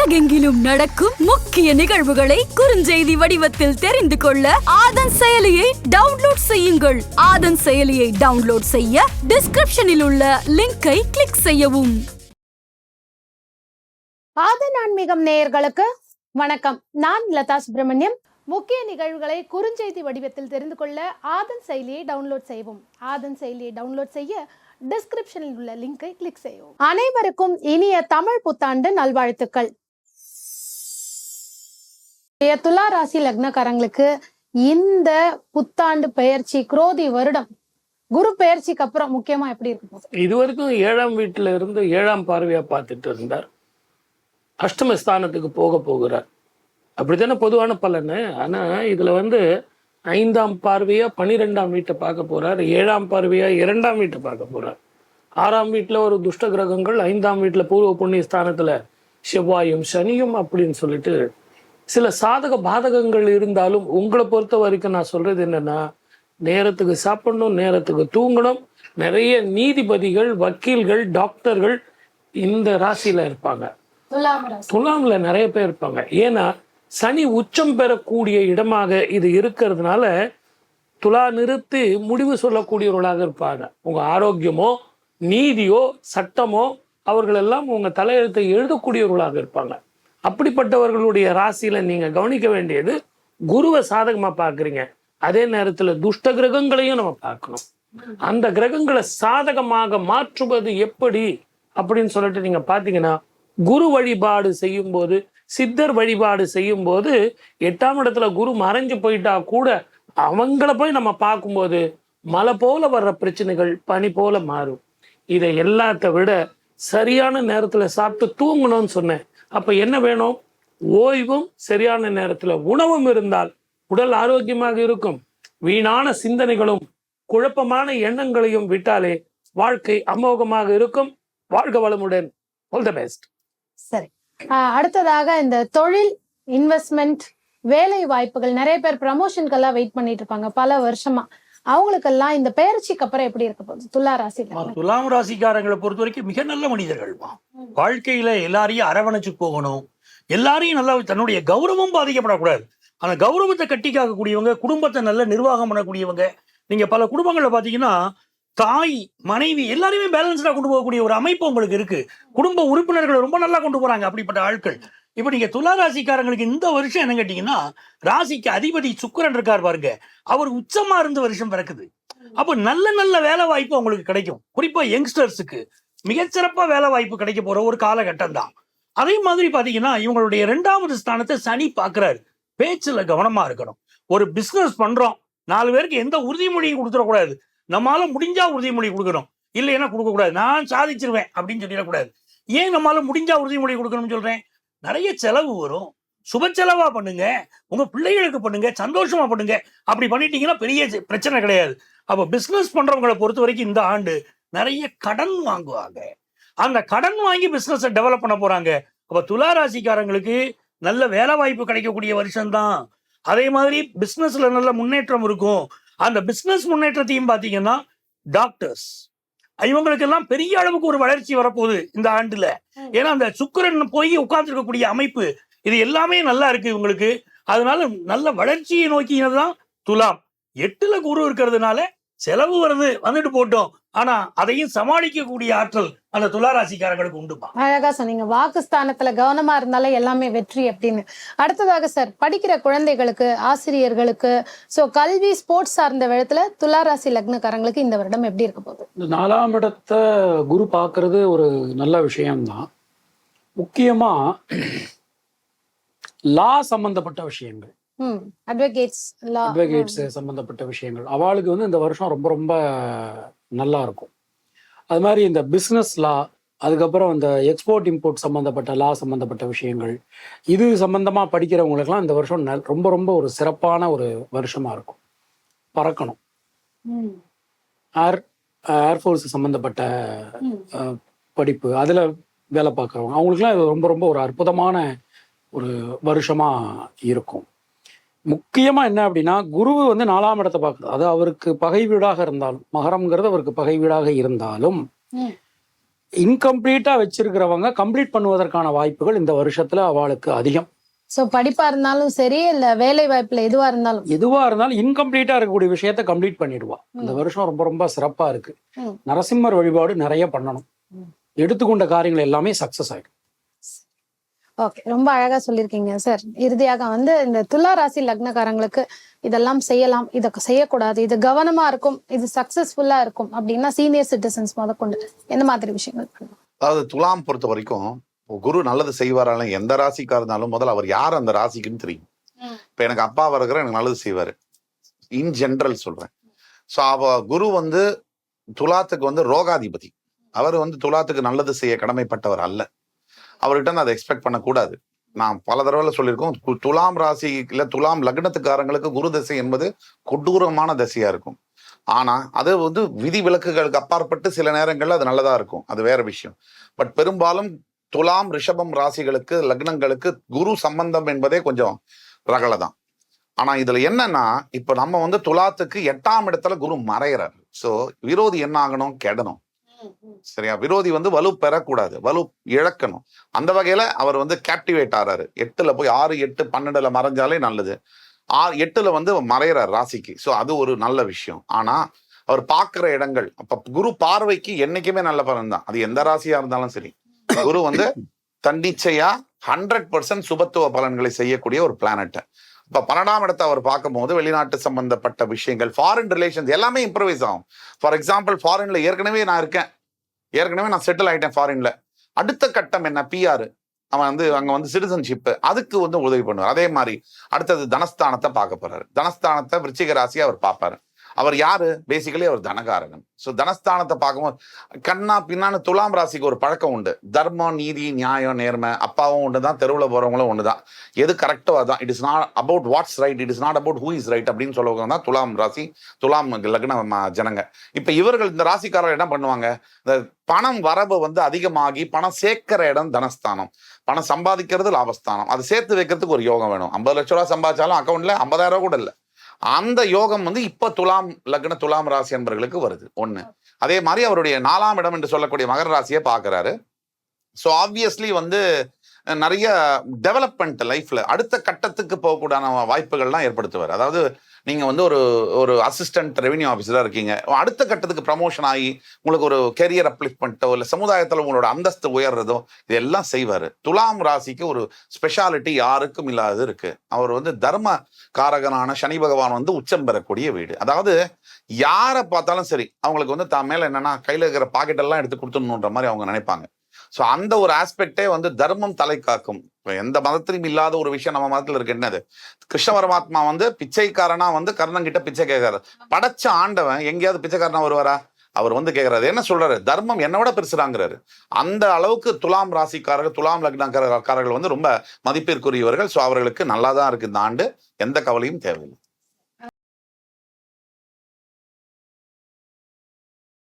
உலகெங்கிலும் நடக்கும் முக்கிய நிகழ்வுகளை குறுஞ்செய்தி வடிவத்தில் தெரிந்து கொள்ள ஆதன் செயலியை டவுன்லோட் செய்யுங்கள். ஆதன் செயலியை டவுன்லோட் செய்ய டிஸ்கிரிப்ஷனில் உள்ள லிங்கை கிளிக் செய்யவும். ஆதன் ஆன்மீகம் நேயர்களுக்கு வணக்கம். நான் லதா சுப்பிரமணியம். முக்கிய நிகழ்வுகளை குறுஞ்செய்தி வடிவத்தில் தெரிந்து கொள்ள ஆதன் செயலியை டவுன்லோட் செய்வோம் ஆதன் செயலியை டவுன்லோட் செய்ய டிஸ்கிரிப்ஷனில் உள்ள லிங்கை கிளிக் செய்யவும். அனைவருக்கும் இனிய தமிழ் புத்தாண்டு நல்வாழ்த்துக்கள். துலா ராசி லக்னக்காரங்களுக்கு இந்த புத்தாண்டு பெயர்ச்சி குரோதி வருடம் குரு பெயர்ச்சிக்கு அப்புறம் முக்கியமா எப்படி இருக்கும் இது வரைக்கும் ஏழாம் வீட்டில் இருந்து ஏழாம் பார்வையா பார்த்துட்டு இருந்தார். அஷ்டம ஸ்தானத்துக்கு போக போகிறார். அப்படித்தானே பொதுவான பலன்? ஆனா இதுல வந்து ஐந்தாம் பார்வையா பனிரெண்டாம் வீட்டை பார்க்க போறார். ஏழாம் பார்வையா இரண்டாம் வீட்டை பார்க்க போறார். ஆறாம் வீட்டுல ஒரு துஷ்ட கிரகங்கள் ஐந்தாம் வீட்டுல பூர்வ புண்ணிய ஸ்தானத்துல செவ்வாயும் சனியும் அப்படின்னு சொல்லிட்டு சில சாதக பாதகங்கள் இருந்தாலும் உங்களை பொறுத்த வரைக்கும் நான் சொல்றது என்னன்னா நேரத்துக்கு சாப்பிடணும் நேரத்துக்கு தூங்கணும். நிறைய நீதிபதிகள் வக்கீல்கள் டாக்டர்கள் இந்த ராசியில இருப்பாங்க. துலாம்ல நிறைய பேர் இருப்பாங்க. ஏன்னா சனி உச்சம் பெறக்கூடிய இடமாக இது இருக்கிறதுனால துலா நிறுத்தி முடிவு சொல்லக்கூடியவர்களாக இருப்பாங்க. உங்க ஆரோக்கியமோ நீதியோ சட்டமோ அவர்கள் எல்லாம் உங்க தலையெழுத்தை எழுதக்கூடியவர்களாக இருப்பாங்க. அப்படிப்பட்டவர்களுடைய ராசியில நீங்க கவனிக்க வேண்டியது குருவை சாதகமா பார்க்குறீங்க. அதே நேரத்துல துஷ்ட கிரகங்களையும் நம்ம பார்க்கணும். அந்த கிரகங்களை சாதகமாக மாற்றுவது எப்படி அப்படின்னு சொல்லிட்டு நீங்க பார்த்தீங்கன்னா குரு வழிபாடு செய்யும்போது சித்தர் வழிபாடு செய்யும்போது எட்டாம் இடத்துல குரு மறைஞ்சு போயிட்டா கூட அவங்கள போய் நம்ம பார்க்கும்போது மலை போல வர்ற பிரச்சனைகள் பனி போல மாறும். இதை எல்லாத்த விட சரியான நேரத்துல சாப்பிட்டு தூங்கணும்னு சொன்னேன். அப்ப என்ன வேணும்? ஓய்வும் சரியான நேரத்துல உணவும் இருந்தால் உடல் ஆரோக்கியமாக இருக்கும். வீணான சிந்தனைகளும் குழப்பமான எண்ணங்களையும் விட்டாலே வாழ்க்கை அமோகமாக இருக்கும். வாழ்க வளமுடன். ஆல் த பெஸ்ட் சரி. ஆஹ் அடுத்ததாக இந்த தொழில் இன்வெஸ்ட்மெண்ட் வேலை வாய்ப்புகள் நிறைய பேர் ப்ரமோஷனுக்கெல்லாம் வெயிட் பண்ணிட்டு இருப்பாங்க. பல வருஷமா. அவங்களுக்கெல்லாம் இந்த பெயர்ச்சிக்கு அப்புறம் எப்படி இருக்க போகுது? துலா ராசி துலாம் ராசிக்காரங்களை பொறுத்த வரைக்கும் மிக நல்ல மனிதர்கள் வாழ்க்கையில எல்லாரையும் அரவணைச்சு போகணும். எல்லாரையும் நல்லா தன்னுடைய கௌரவம் பாதிக்கப்படக்கூடாது. அந்த கௌரவத்தை கட்டி காக்கக்கூடியவங்க குடும்பத்தை நல்ல நிர்வாகம் பண்ணக்கூடியவங்க நீங்க பல குடும்பங்களில் பாத்தீங்கன்னா தாய் மனைவி எல்லாரையுமே பேலன்ஸ்டா கொண்டு போகக்கூடிய ஒரு அமைப்பு உங்களுக்கு இருக்கு. குடும்ப உறுப்பினர்களை ரொம்ப நல்லா கொண்டு போறாங்க அப்படிப்பட்ட ஆட்கள். இப்ப நீங்க துலா ராசிக்காரங்களுக்கு இந்த வருஷம் என்ன கேட்டிங்கன்னா ராசிக்கு அதிபதி சுக்கரன் இருக்கார் பாருங்க. அவர் உச்சமா இருந்த வருஷம் பிறக்குது. அப்போ நல்ல நல்ல வேலை வாய்ப்பு அவங்களுக்கு கிடைக்கும். குறிப்பா யங்ஸ்டர்ஸுக்கு மிகச்சிறப்பாக வேலை வாய்ப்பு கிடைக்க போற ஒரு காலகட்டம் தான். அதே மாதிரி பாத்தீங்கன்னா இவங்களுடைய இரண்டாவது ஸ்தானத்தை சனி பார்க்குறாரு பேச்சுல கவனமா இருக்கணும். ஒரு பிசினஸ் பண்றோம். நாலு பேருக்கு எந்த உறுதிமொழியும் கொடுத்துடக்கூடாது. நம்மளால முடிஞ்சா உறுதிமொழி கொடுக்கணும். இல்லைன்னா கொடுக்க நான் சாதிச்சிருவேன் அப்படின்னு சொல்லிடக்கூடாது. ஏன் நம்மளால முடிஞ்சா உறுதிமொழி கொடுக்கணும்னு சொல்றேன்? நிறைய செலவு வரும். சுப செலவா பண்ணுங்க. உங்க பிள்ளைகளுக்கு பண்ணுங்க. சந்தோஷமா பண்ணுங்க. அப்படி பண்ணிட்டீங்கன்னா பெரிய பிரச்சனை கிடையாது. அப்போ பிஸ்னஸ் பண்றவங்களை பொறுத்த வரைக்கும் இந்த ஆண்டு நிறைய கடன் வாங்குவாங்க. அந்த கடன் வாங்கி பிஸ்னஸை டெவலப் பண்ண போறாங்க. அப்போ துலா ராசிக்காரங்களுக்கு நல்ல வேலை வாய்ப்பு கிடைக்கக்கூடிய வருஷம்தான். அதே மாதிரி பிஸ்னஸ்ல நல்ல முன்னேற்றம் இருக்கும். அந்த பிஸ்னஸ் முன்னேற்றத்தையும் பார்த்தீங்கன்னா டாக்டர்ஸ் இவங்களுக்கெல்லாம் பெரிய அளவுக்கு ஒரு வளர்ச்சி வரப்போகுது இந்த ஆண்டுல. ஏன்னா அந்த சுக்கிரன் போய் உட்கார்ந்துருக்கக்கூடிய அமைப்பு இது எல்லாமே நல்லா இருக்கு இவங்களுக்கு. அதனால நல்ல வளர்ச்சியை நோக்கியதுதான் துலாம். எட்டுல குரு இருக்கிறதுனால செலவு வருது வந்துட்டு போட்டோம். ஆனா அதையும் சமாளிக்கக்கூடிய ஆற்றல் அந்த துலா ராசிக்காரங்களுக்கு உண்டுமா? அழகா சொன்னீங்க. வாக்குஸ்தானத்துல கவனமா இருந்தாலே எல்லாமே வெற்றி அப்படின்னு. அடுத்ததாக சார் படிக்கிற குழந்தைகளுக்கு ஆசிரியர்களுக்கு சோ கல்வி ஸ்போர்ட்ஸ் சார்ந்த விதத்துல துலா ராசி லக்னக்காரங்களுக்கு இந்த வருடம் எப்படி இருக்க போகுது? இந்த நாலாம் இடத்தை குரு பார்க்கறது ஒரு நல்ல விஷயம்தான். முக்கியமா லா சம்பந்தப்பட்ட விஷயங்கள். அட்வொகேட்ஸ் லா அட்வொகேட்ஸ் சம்பந்தப்பட்ட விஷயங்கள். அவளுக்கு வந்து இந்த வருஷம் ரொம்ப ரொம்ப நல்லா இருக்கும். அது மாதிரி இந்த பிஸ்னஸ் லா அதுக்கப்புறம் இந்த எக்ஸ்போர்ட் இம்போர்ட் சம்பந்தப்பட்ட லா சம்பந்தப்பட்ட விஷயங்கள் இது சம்பந்தமா படிக்கிறவங்களுக்கெல்லாம் இந்த வருஷம் ரொம்ப ரொம்ப ஒரு சிறப்பான ஒரு வருஷமா இருக்கும். பறக்கணும். ஏர் ஏர்ஃபோர்ஸ் சம்மந்தப்பட்ட படிப்பு அதில் வேலை பார்க்குறவங்க அவங்களுக்குலாம் இது ரொம்ப ரொம்ப ஒரு அற்புதமான ஒரு வருஷமா இருக்கும். முக்கியமா என்ன அப்படின்னா குரு வந்து நாலாம் இடத்தை பார்க்குறது அது அவருக்கு பகை வீடாக இருந்தாலும் மகரம்ங்கிறது அவருக்கு பகை வீடாக இருந்தாலும் ம். இன்கம்ப்ளீட்டா வச்சிருக்கிறவங்க கம்ப்ளீட் பண்ணுவதற்கான வாய்ப்புகள் இந்த வருஷத்துல அவளுக்கு அதிகம். ஸோ படிப்பா இருந்தாலும் சரி இல்ல வேலை வாய்ப்புல எதுவா இருந்தாலும். எதுவா இருந்தாலும் இன்கம்ப்ளீட்டா இருக்கக்கூடிய விஷயத்த கம்ப்ளீட் பண்ணிடுவா. இந்த வருஷம் ரொம்ப ரொம்ப சிறப்பா இருக்கு. நரசிம்மர் வழிபாடு நிறைய பண்ணணும். எடுத்துக்கொண்ட காரியங்கள் எல்லாமே சக்சஸ் ஆயிடும். ஓகே ரொம்ப அழகா சொல்லியிருக்கீங்க சார் இறுதியாக வந்து இந்த துலா ராசி லக்னக்காரங்களுக்கு இதெல்லாம் செய்யலாம் இதை செய்யக்கூடாது இது கவனமா இருக்கும் இது சக்சஸ்ஃபுல்லா இருக்கும் அப்படின்னா சீனியர் சிட்டிசன்ஸ் முதற்கொண்டு எந்த மாதிரி விஷயங்கள் பண்ணலாம்? அதாவது துலாம் பொறுத்த வரைக்கும் குரு நல்லது செய்வாராலும் எந்த ராசிக்கா இருந்தாலும் முதல்ல அவர் யார் அந்த ராசிக்குன்னு தெரியும். இப்ப எனக்கு அப்பாவா இருக்கிற எனக்கு நல்லது செய்வாரு. இன் ஜென்ரல் சொல்றேன். ஸோ அவ குரு வந்து துலாத்துக்கு வந்து ரோகாதிபதி. அவர் வந்து துலாத்துக்கு நல்லது செய்ய கடமைப்பட்டவர் அல்ல. அவர்கிட்ட நான் அதை எக்ஸ்பெக்ட் பண்ணக்கூடாது. நான் பல தடவை சொல்லியிருக்கோம் கு- துலாம் ராசி இல்ல துலாம் லக்னத்துக்காரங்களுக்கு குரு தசை என்பது கொடூரமான தசையா இருக்கும். ஆனா அது வந்து விதி விலக்குகளுக்கு அப்பாற்பட்டு சில நேரங்கள்ல அது நல்லதா இருக்கும். அது வேற விஷயம். பட் பெரும்பாலும் துலாம் ரிஷபம் ராசிகளுக்கு லக்னங்களுக்கு குரு சம்பந்தம் என்பதே கொஞ்சம் ரகலை தான். ஆனா இதுல என்னன்னா இப்ப நம்ம வந்து துலாத்துக்கு எட்டாம் இடத்துல குரு மறையிறார். சோ விரோதி என்ன ஆகணும்? கெடணும். சரியா? விரோதி வந்து வலு பெறக்கூடாது. வலு இழக்கணும். அந்த வகையில அவர் வந்து கேப்டிவேட் ஆறாரு. எட்டுல போய் ஆறு எட்டு பன்னெண்டுல மறைஞ்சாலே நல்லது. ஆறு எட்டுல வந்து மறையிறார் ராசிக்கு. சோ அது ஒரு நல்ல விஷயம். ஆனா அவர் பார்க்குற இடங்கள் அப்ப குரு பார்வைக்கு என்னைக்குமே நல்ல பலன் தான். அது எந்த ராசியா இருந்தாலும் சரி. குரு வந்து தன்னிச்சையா ஹண்ட்ரட் பர்சன்ட் சுபத்துவ பலன்களை செய்யக்கூடிய ஒரு பிளானட் இப்ப பன்னெண்டாம் இடத்தை அவர் பார்க்கும்போது வெளிநாட்டு சம்பந்தப்பட்ட விஷயங்கள் ஃபாரின் ரிலேஷன்ஸ் எல்லாமே இம்ப்ரவைஸ் ஆகும். ஃபார் எக்ஸாம்பிள் ஃபாரின்ல ஏற்கனவே நான் இருக்கேன். ஏற்கனவே நான் செட்டில் ஆயிட்டேன் ஃபாரின்ல அடுத்த கட்டம் என்ன? பிஆர் அவன் வந்து அங்க வந்து சிட்டிசன்ஷிப் அதுக்கு வந்து உதவி பண்ணுவார். அதே மாதிரி அடுத்தது தனஸ்தானத்தை பார்க்க போறாரு. தனஸ்தானத்தை விருச்சிக ராசியை அவர் பார்ப்பாரு. அவர் யாரு? பேசிக்கலி அவர் தனகாரகன். ஸோ தனஸ்தானத்தை பார்க்கும்போது கண்ணா பின்னான்னு துலாம் ராசிக்கு ஒரு பழக்கம் உண்டு. தர்மம் நீதி நியாயம் நேர்மை அப்பாவும் ஒன்று தான் தெருவில் போகிறவங்களும் ஒன்று தான் எது கரெக்டோ அதான். It is not about what's right it is not about who is right அப்படின்னு சொல்லுவாங்க தான் துலாம் ராசி துலாம் லக்ன ஜனங்க. இப்போ இவர்கள் இந்த ராசிக்காரர் என்ன பண்ணுவாங்க? இந்த பணம் வரவு வந்து அதிகமாகி பணம் சேர்க்கிற இடம் தனஸ்தானம். பணம் சம்பாதிக்கிறது லாபஸ்தானம். அது சேர்த்து வைக்கிறதுக்கு ஒரு யோகம் வேணும். ஐம்பது லட்ச ரூபா சம்பாதிச்சாலும் அக்கௌண்ட்ல ஐம்பதாயிரம் ரூபா கூட இல்லை. அந்த யோகம் வந்து இப்ப துலாம் லக்ன துலாம் ராசி என்பர்களுக்கு வருது. ஒண்ணு. அதே மாதிரி அவருடைய நாலாம் இடம் என்று சொல்லக்கூடிய மகர ராசியை பார்க்கறாரு. ஸோ ஆப்வியஸ்லி வந்து நிறைய டெவலப்மெண்ட் லைஃப்ல அடுத்த கட்டத்துக்கு போகக்கூடான வாய்ப்புகள்லாம் ஏற்படுத்துவார். அதாவது நீங்க வந்து ஒரு ஒரு அசிஸ்டன்ட் ரெவென்யூ ஆஃபீஸராக இருக்கீங்க. அடுத்த கட்டத்துக்கு ப்ரமோஷன் ஆகி உங்களுக்கு ஒரு கெரியர் அப்ளிஃப்மெண்ட்டோ இல்லை சமுதாயத்தில் உங்களோட அந்தஸ்து உயர்றதோ இதெல்லாம் செய்வார். துலாம் ராசிக்கு ஒரு ஸ்பெஷாலிட்டி யாருக்கும் இல்லாதது இருக்கு. அவர் வந்து தர்ம காரகனான சனி பகவான் வந்து உச்சம் பெறக்கூடிய வீடு. அதாவது யாரை பார்த்தாலும் சரி அவங்களுக்கு வந்து தான் மேலே என்னன்னா கையில் இருக்கிற பாக்கெட்டெல்லாம் எடுத்து கொடுத்துடணுன்ற மாதிரி அவங்க நினைப்பாங்க. ஸோ அந்த ஒரு ஆஸ்பெக்டே வந்து தர்மம் தலை காக்கும். எந்த மதத்திலும் இல்லாத ஒரு விஷயம் நம்ம மதத்துல இருக்கு. என்னது? கிருஷ்ண பரமாத்மா வந்து பிச்சைக்காரனா வந்து கர்ணங்கிட்ட பிச்சை கேட்கறாரு. படைச்ச ஆண்டவன் எங்கேயாவது பிச்சைக்காரனா வருவாரா? அவர் வந்து கேட்கறாரு. என்ன சொல்றாரு? தர்மம் என்னை விட பெருசுறாங்கிறாரு அந்த அளவுக்கு துலாம் ராசிக்காரர்கள் துலாம் லக்னக்காரர்கள் வந்து ரொம்ப மதிப்பிற்குரியவர்கள். ஸோ அவர்களுக்கு நல்லா தான் இருக்கு இந்த ஆண்டு. எந்த கவலையும் தேவையில்லை.